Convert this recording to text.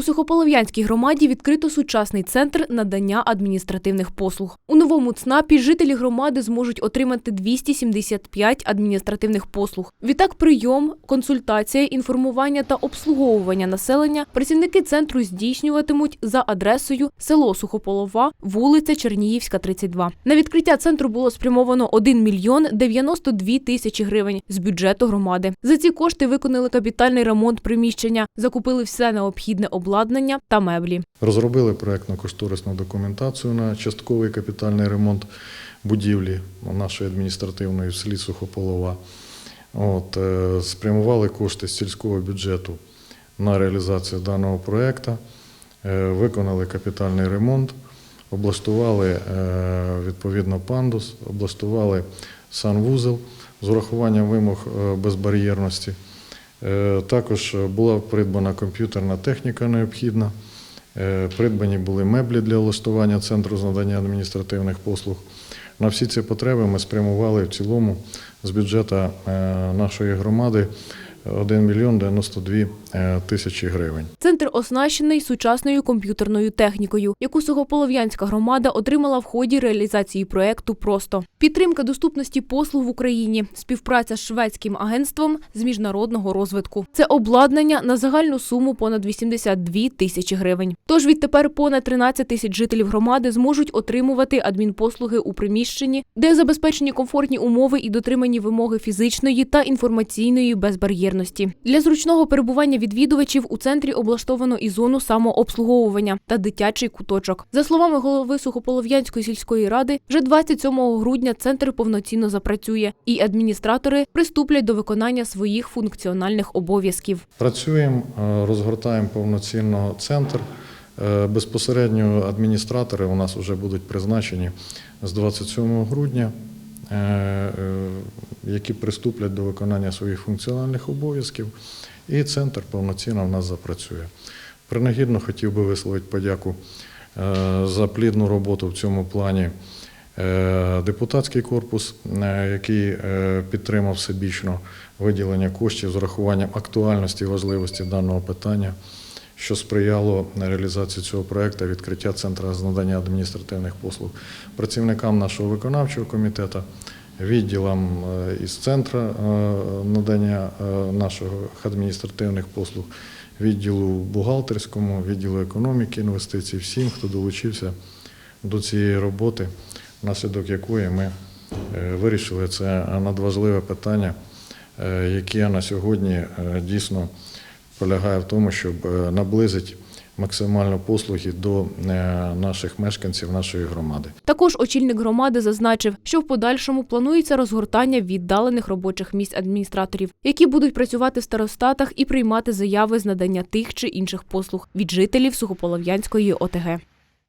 У Сухополов'янській громаді відкрито сучасний центр надання адміністративних послуг. У новому ЦНАПі жителі громади зможуть отримати 275 адміністративних послуг. Відтак, прийом, консультація, інформування та обслуговування населення працівники центру здійснюватимуть за адресою село Сухополова, вулиця Черніївська, 32. На відкриття центру було спрямовано 1 мільйон 92 тисячі гривень з бюджету громади. За ці кошти виконали капітальний ремонт приміщення, закупили все необхідне обладнання та меблі. Розробили проектно-кошторисну документацію на частковий капітальний ремонт будівлі нашої адміністративної в селі Сухополова. От, е, спрямували кошти з сільського бюджету на реалізацію даного проєкту, е, виконали капітальний ремонт, облаштували е, відповідно пандус, облаштували санвузол з урахуванням вимог безбар'єрності. Е, Також була придбана комп'ютерна техніка необхідна. Е, Придбані були меблі для влаштування центру з надання адміністративних послуг. На всі ці потреби ми спрямували в цілому з бюджету е, нашої громади 1 мільйон 92 е, тисячі гривень. Центр оснащений сучасною комп'ютерною технікою, яку Сухополов'янська громада отримала в ході реалізації проекту Просто підтримка доступності послуг в Україні, співпраця з шведським агентством з міжнародного розвитку. Це обладнання на загальну суму понад 82 тисячі гривень. Тож відтепер понад 13 тисяч жителів громади зможуть отримувати адмінпослуги у приміщенні, де забезпечені комфортні умови і дотримані вимоги фізичної та інформаційної безбар'єрності. Для зручного перебування відвідувачів у центрі облаштовано і зону самообслуговування та дитячий куточок. За словами голови Сухополов'янської сільської ради, вже 27 грудня центр повноцінно запрацює, і адміністратори приступлять до виконання своїх функціональних обов'язків. Працюємо, е, розгортаємо повноцінно центр. Е, Безпосередньо адміністратори у нас вже будуть призначені з 27 грудня, які приступлять до виконання своїх функціональних обов'язків, і центр повноцінно в нас запрацює. Принагідно хотів би висловити подяку е, за плідну роботу в цьому плані е, депутатський корпус, е, який е, підтримав всебічно виділення коштів з урахуванням актуальності і важливості даного питання, що сприяло реалізації цього проекту відкриття центру з надання адміністративних послуг працівникам нашого виконавчого комітету, відділам е, із центру е, надання е, наших адміністративних послуг, відділу бухгалтерському, відділу економіки, інвестицій, всім, хто долучився до цієї роботи, внаслідок якої ми вирішили це надважливе питання, яке на сьогодні дійсно полягає в тому, щоб е, наблизити максимально послуги до е, наших мешканців нашої громади. Також очільник громади зазначив, що в подальшому планується розгортання віддалених робочих місць адміністраторів, які будуть працювати в старостатах і приймати заяви з надання тих чи інших послуг від жителів Сухополов'янської ОТГ.